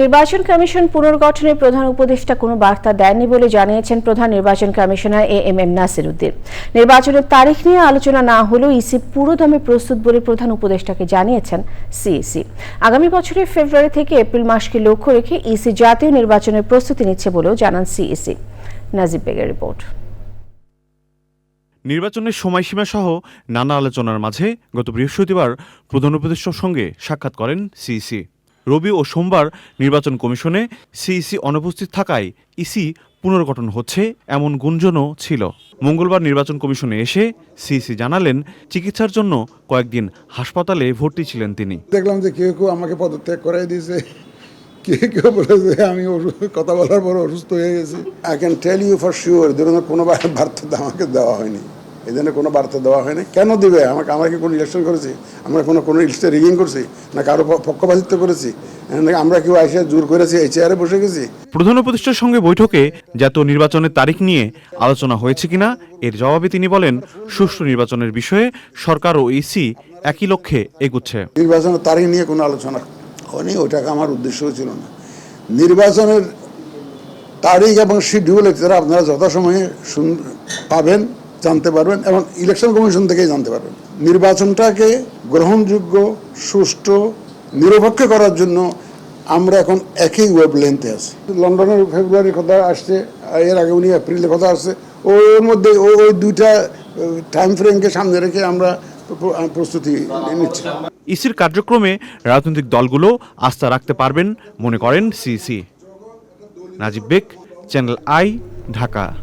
নির্বাচন কমিশন পুনর্গঠনে প্রধান উপদেষ্টা কোনো বার্তা দেননি বলে জানিয়েছেন প্রধান নির্বাচন commissioner A M M Nasir Uddin. নির্বাচনের তারিখ নিয়ে আলোচনা না হলেও ইসি পুরোদমে প্রস্তুত বলে প্রধান উপদেষ্টাকে জানিয়েছেন সিইসি আগামী বছরের ফেব্রুয়ারি থেকে এপ্রিল মাসকে লক্ষ্য রেখে ইসি জাতীয় নির্বাচনের প্রস্তুতি নিচ্ছে বলেও জানান সিইসি নাজিব বেগের রিপোর্ট। নির্বাচনের সময়সীমা সহ নানা আলোচনার মাঝে গত বৃহস্পতিবার প্রধান উপদেষ্টার সঙ্গে সাক্ষাৎ করেন সিইসি রবি ও সোমবার নির্বাচন কমিশনে সিইসি অনুপস্থিত থাকায় ইসি পুনর্গঠন হচ্ছে এমন গুঞ্জনও ছিল। মঙ্গলবার নির্বাচন কমিশনে এসে সিইসি জানালেন চিকিৎসার জন্য কয়েকদিন হাসপাতালে ভর্তি ছিলেন তিনি। দেখলাম যে কেউ কেউ আমাকে পদত্যাগ করাই দিয়েছে। কেউ কেউ বলেছে আমি কথা বলার পর অসুস্থ হয়ে গেছি। I can tell you for sure এই ধরনের কোনো বার্তা আমাকে দেওয়া হয়নি। এই ধরনের কোনো বার্তা দেওয়া হয়নি। কেন দিবে? আমাকে আমরা কি কোনো ইলেকশন করেছি? আমরা কোনো কোনো ইলেকশনে রিগিং করছি? না কারও পক্ষপাতিত্ব করেছি? নাকি আমরা কেউ এসে জোর করেছি এই চেয়ারে বসে গেছি। প্রধান উপদেষ্টার সঙ্গে বৈঠকে জাতীয় নির্বাচনের তারিখ নিয়ে আলোচনা হয়েছে কিনা এর জবাবে তিনি বলেন সুষ্ঠু নির্বাচনের বিষয়ে সরকার ও ইসি একই লক্ষ্যে এগুচ্ছে। নির্বাচনের তারিখ নিয়ে কোনো আলোচনা হয়নি ওইটাকে আমার উদ্দেশ্য ছিল না। নির্বাচনের তারিখ এবং শিডিউল আপনারা যথাসময়ে শুন- পাবেন। জানতে পারবেন এবং ইলেকশন কমিশন থেকেই জানতে পারবেন। নির্বাচনটাকে গ্রহণযোগ্য, সুষ্ঠু, নিরপেক্ষ করার জন্য আমরা এখন একই ওয়েব লেন্থে আছি। লন্ডনের ফেব্রুয়ারির কথা আসছে, এর আগে উনি এপ্রিলের কথা আসছে, ওর মধ্যে ও- ওই দুইটা টাইম ফ্রেমকে সামনে রেখে আমরা প্রস্তুতি নিচ্ছি। ইসির কার্যক্রমে রাজনৈতিক দলগুলো আস্থা রাখতে পারবেন, মনে করেন CC. Nazib Beg, channel I, Dhaka.